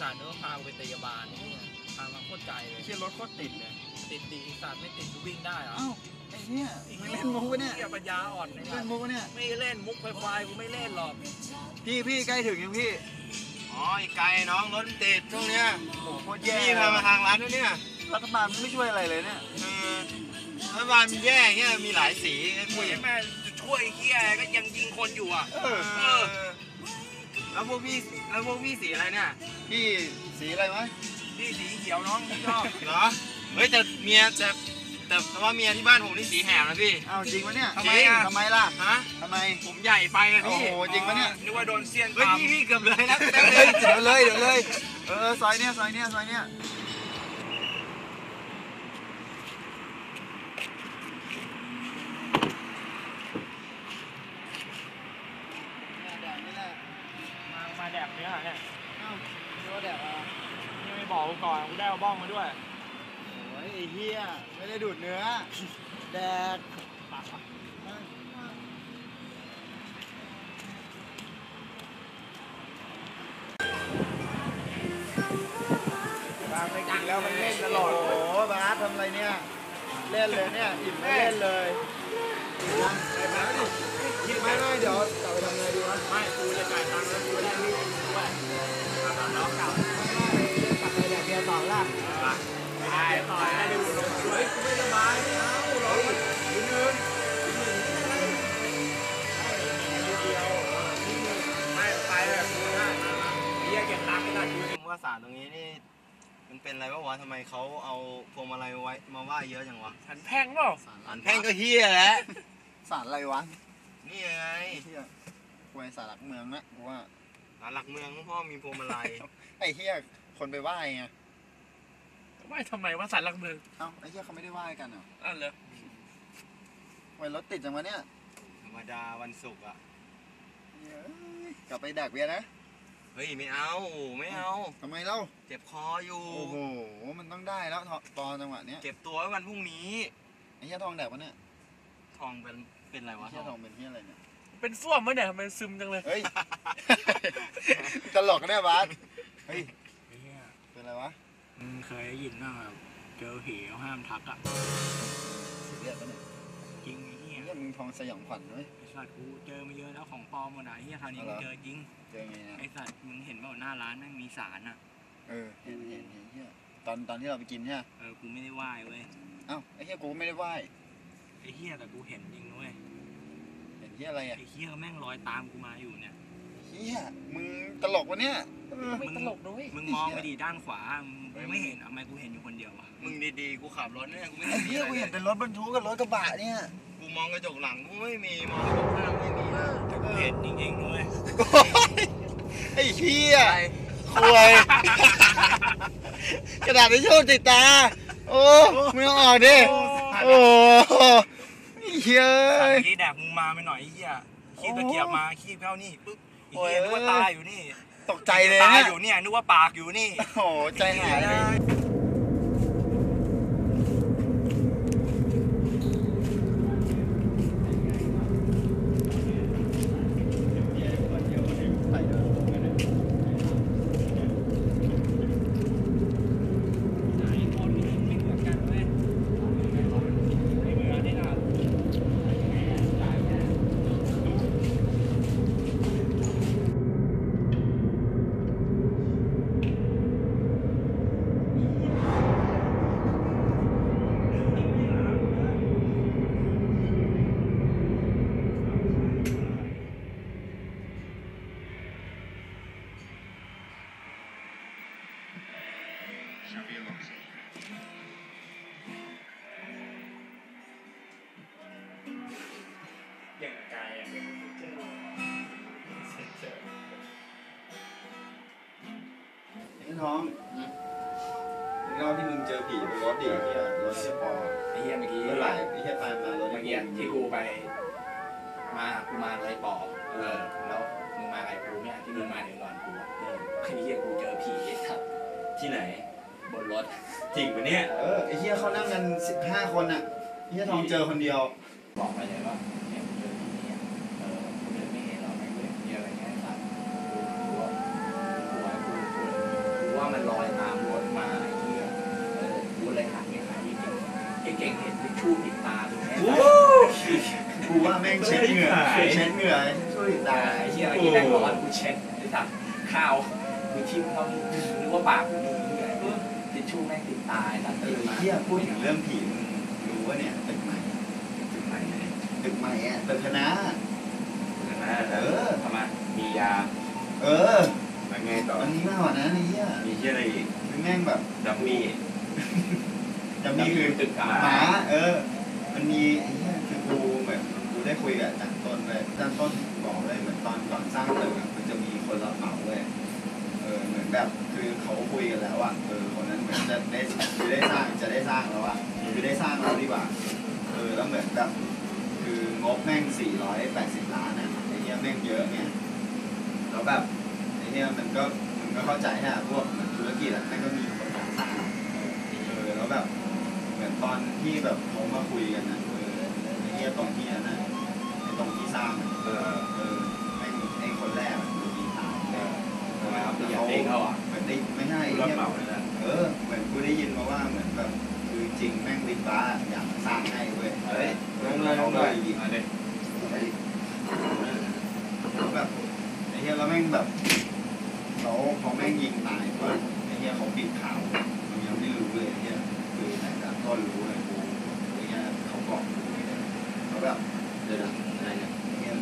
กูไปตีกับบาลนี่ทางมาโคตรไกลเลยเชี่ยรถโคตรติดเลยติดดีสัตว์ไม่ติดกูวิ่งได้เหรออ้าไอ้เนี่ยมึงเล่นมุกปะเนี่ยเหี้ยปัญญาอ่อนเลยเล่นมุกปะเนี่ยไม่เล่นมุกควายๆกูไม่เล่นหรอกพี่พี่ใกล้ถึงยังพี่อ๋ออีกไกลน้องรถมันติดช่วงเนี้ยโอ้โหโคตรแย่พี่พามาทางร้านด้วยเนี่ยรัฐบาลมันไม่ช่วยอะไรเลยเนี่ยเออรัฐบาลมันแย่เงี้ยมีหลายสีไอ้กูพี่ยังแม่จะช่วยไอ้เฮียก็ยังยิงคนอยู่อะเออ แล้วพวกพี่แล้วพวกพี่สีอะไรเนี่ยพี่สีอะไรวะนี่สีเขียวน้องไม่ชอบเหรอเฮ้ยแต่เมียแต่แต่แต่ว่าเมียที่บ้านผมนี่สีแหบนะพี่เอ้าจริงปะเนี่ยทำไมอะ ทำไมล่ะฮะทำไม ผมใหญ่ไปอะโอ้พี่โหจริงปะเนี่ย นึกว่าโดนเสี้ยนเฮ้ยตามพี่พี่เกือบเลยแล้วเดี๋ยวเลยเดี๋ยวเลยเออซอยเนี้ยซอยเนี้ยซอยเนี้ยแดดนี่แหละ มามาแดก เนื้อเนี่ยเอ้าดูว่าแดดอะนี่ไม่บอกกูก่อนกูได้เอาบ้องมาด้วยโอ้ยไอ้เหี้ยไม่ได้ดูดเนื้อ แดดบางไปกินแล้วมันเล่นตลอด โอ้โหบาสทำอะไรเนี่ย เล่นเลยเนี่ย อิ่มไม่เล่นเลยนะไปมาดิไม่ไม่เดี๋ยวกลับไป ม่ได้กูผมว่าสารตรงนี้นี่มันเป็นอะไรวะวะทำไมเขาเอาพวงมาลัยไว้มาไหว้เยอะจังวะหันแพงเปล่าอันแพ่งก็เฮียแหล้วสารอะไรวะนี่ไงไอ้เหี้ยควยสารหลักเมืองนะกูว่าศาลหลักเมืองพ่อมีพวงมาลัยไอ้เหี้ยคนไปไหว้ไงไม่ทำไมว่าสันหลักเมืองเอ้าไอ้เหี้ยเขาไม่ได้ไหว้กันเหรออะเหรอไว้รถติดจังวะเนี่ยธรรมดาวันศุกร์อะเหี้ยกลับไปแดกเบียร์นะ เฮ้ยไม่เอาไม่เอา ทำไมเล่า เจ็บคออยู่ โอ้โห มันต้องได้แล้วทอตอนจังหวะเนี้ยเก็บตัวไว้วันพรุ่งนี้ ไอ้เหี้ยทองแดกวะเนี่ยทองเป็นเป็นอะไรไอ้วะเหี้ยทองเป็นเหี้ยอะไรเนี่ย เป็นส้วมมั้ยเนี่ยทำไมซึมจังเลยเฮ้ย ตลกเนี่ยบาสเฮ้ยเป็นอะไรวะมึงเคยได้ยินบ้างแบบเจอผีเขาห้ามทักอะสีเลือดปะเนี่ย จริงไอ้ เหี้ยเหี้ยมึงทองสยองขวัญเว้ย ไอ้สัตว์กูเจอมาเยอะแล้วของปลอมหมดอะไอ้เหี้ยคราวนี้อ๋อกูเหรอ เจอจริง เจอไงนะไอ้สัตว์มึงเห็นเปล่าหน้าร้านแม่งมีสารอะ เออเห็นเห็นเห็นเหี้ยตอนตอนที่เราไปกินเนี่ยเออ กูไม่ได้ไหว้เว้ย เอ้าไอ้เหี้ยกูก็ไม่ได้ไหว้ไอ้เหี้ยแต่กูเห็นจริงนะเว้ย เห็นเหี้ยอะไรอะไอ้เหี้ยแม่งลอยตามกูมาอยู่เนี่ยเหี้ยมึงตลกวะเนี่ยเออไม่ตลกด้วยมึงมองไปดีด้านขวา มึงไม่เห็นอะทำไมกูเห็นอยู่คนเดียวอะมึงดีๆ กูขับรถเนี่ยกูไม่ไอ้เห็นเหี้ยกูเห็นแต่รถบรรทุกกับรถกระบะเนี่ย กูมองกระจกหลังกูไม่มีมองกระจกข้างไม่มีแต่กูเห็นจริงๆด้วยไอ้เหี้ยควยกระดาษทิชชู่ติดตา โอ้มึงเอาออกดิโอ้ไอ้เหี้ยสัตว์ที่แดกมึงมาไปหน่อยไอ้เหี้ยขี้ตะเกียบมาขี้เข้านี่ปุ๊บไอ้เหี้ยนึกว่าตาอยู่นี่ ตกใจเลยตายอยู่เนี่ยนึกว่าปากอยู่นี่โอ้ใจหายเลย ไอ้น้องเล่าที่มึงเจอผีบนรถดิเหี้ยรถเชี่ยปอไอ้เหี้ยเมื่อกี้เมื่อไหร่ไอ้เหี้ยตายมารถเมื่อกี้ที่กูไป มากูมาเลยปอบเออ แล้วมึงมาอะไรกูเนี่ยที่มึงมาถึงก่อนกูอะเออไอ้เหี้ยกูเจอผีไอ้สัตว์ที่ไหน บนรถจริงปะเนี่ยเออไอ้เหี้ยเขานั่งกันสิบห้าคนอะไอ้เหี้ยทองเจอคนเดียวบอกไปเลยว่าันลอยตามรถมาเงี้ยเออกูะไรหักเนี่ยหายเก่งไอ้เก่งเห็นทิชชู้ติดตาดูแค่นั้นกูว่าแม่งเช็ดเหงื่อเช็ดเหงื่อช่วยตาไอ้เหี้ยไอ้ที่แม่งร้อนกูเช็ดไอ้สัตว์ข้าวกูทิ่มเข้ารือว่าปากกูดูเหงื่อทิชชู่แม่งติดตาไอ้สัตตื่นมาเหี้ยพูดถึงเรื่องผีรู้ว่าเนี่ยตึกใหม่ตึกใหม่ตึกใหม่อ่ตึกคณะเออทำไมมียา เออยัไงต่ออันนี้มากกว่านั้นนี่ มันแม่งแบบดัมมี่จะมีคือตึกหหมามาเออ มันมีไอ้เหี้ยคือกูเหมือนกูได้คุยกับอาจารย์ต้นเลยอาจารย์ต้นบอกเลยเหมือนตอนก่อนสร้างตึกอะมันจะมีคนรับเหมาเว้ยเออเหมือนแบบคือเขาคุยกันแล้วอะเออคนนั้นเหมือนจะได้คือได้สร้างจะได้สร้างแล้วอะคือได้สร้างแล้วดีกว่าเออแล้วเหมือนแบบคืองบแม่ง 480 ล้านอะไอ้เหี้ยแม่งเยอะเนี่ยแล้วแบบไอ้เหี้ยมันก็มันก็เข้าใจฮะพวกเหมือนธุร กิจอะแม่งก็มีคนอยากสร้างเออแล้วแบบเหมือนตอนที่แบบเขามาคุยกันนะเออไอ้เหี้ยตรงที่นั้นนะไอ้ตรงที่สร้างอะเออเออแม่งไอ้คนแรกอะคือมีตายเออทำไมครับอยากเองเขาอะเหมือนได้ไม่ใช่ผู้รับเหี้ยเหมาเลยนะเออเหมือนกูได้ยินมาว่าเหมือนแบบคือจริงแม่งวิทย์บ้าอยากสร้างให้เว้ยเฮ้ยเออแล้วเขาก็ยิงมาดิแล้แบบไอ้เหี้ยแล้วแม่งแบบเขาเขาแม่งยิงตายก่อนไอ้เหี้ยเขาปิดข่าวมันยังไม่รู้เลยไอ้เหี้ยคือแต่ละต้นรู้เลยกูไอ้เหี้ยเขาบอกกูเลย เขาแบบเดี๋ยวนะอะไรเนี่ยไอ้เหี้ย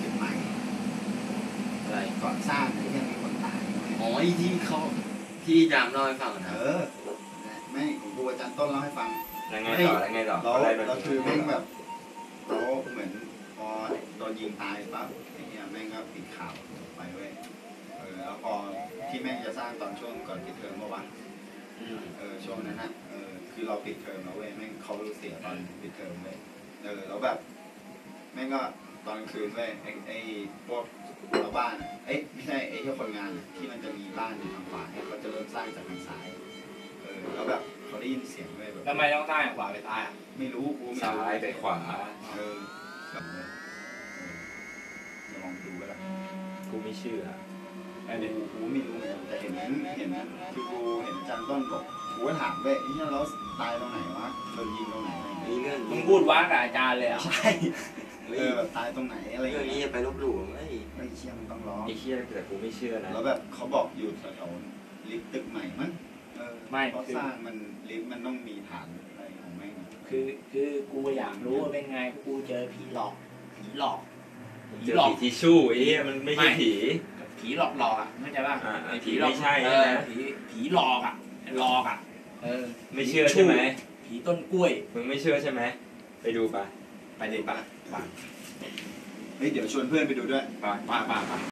ปิดใหม่อะไรก่อนสร้างไอ้เหี้ยมีคนตายอ๋อไอ้ที่เขาที่จามเล่าให้ฟังเอนะอไม่ของกูอาจารย์ต้นเล่าให้ฟังแล้วไงต่อแล้วไงต่อแล้วอะไรแบบแล้วคือแม่งแบบเขาเหมือนพอโดนยิงตายปั๊บไอ้เหี้ยแม่งก็ปิดข่าวไปเว้ยเออแล้วพอที่แม่งจะสร้างตอนช่วงก่อนปิดเทอมเมื่อวานอืมเออช่วงนั้นนะเออคือเราปิดเทอมแล้วเว้ยแม่งเขาเสียตอนปิดเทอมเว้ย เออแล้วแบบแม่งก็ตอนกลางคืนเว้ยไอ้ไอ้พวกชาวบ้านอะเอ้ยไม่ใช่ไอ้ที่คนงานอะที่มันจะมีบ้านอยู่ทางขวาเนี่ยเขาจะเริ่มสร้างจากทางซ้ายเออแล้วแบบเขาได้ยินเสียงเว้ยแบบทำไมต้องใต้ขวาไปใต้อะไม่รู้กูไม่ซ้ารู้ยไปขวา เออแบบเลยเออจะลองดูก็ได้กูไม่เชื่อไอ้เด็กกูกูไม่รู้เหมือนกันแต่เห็นเห็นคือกูเห็นอาจารย์ต้นบอก กูก็ถามเว้ยไอ้เนี่ยเราตายตรงไหนวะโดนยิงตรงไหนอะไรอย่างนี่เงี้ยเรื่องมึนี้งพูดว่ากับอาจารย์เลยอะใช่เออแบบตายตรงไหนอะไรอเรื่ย่าองงนี้เงี้ยอย่าไปลบหลู่ไอ้ไม่เชื่อมันต้องร้องไอ้เชี่ยแต่กูไม่เชื่อนะแล้วแบบเขาบอกอยู่แถวๆลิฟต์ตึกใหม่มั้งเออไม่ เพราะคือสร้างมันลิฟต์มันต้องมีฐานอะไรของแม่งอะคือคือกูอยากรู้ว่าเป็นไงกูเจอผีหลอกผีหลอกผีเจอหลอกผีทิชชู่ไอ้เหี้ยมันไม่ใช่ผี ผีหลอกหลอกอะเข้าใจป่ะอ่าไอ้ผีไม่ใช่เอใช่อไหมผีผีหลอกอะ หลอกอะ เออไม่เชื่อใช่ไหมผีต้นกล้วย มึงไม่เชื่อใช่ไหม ไปดูปะไปเลยปะเฮ้ยเดี๋ยวชวนเพื่อนไปดูด้วยปะปะปะปะ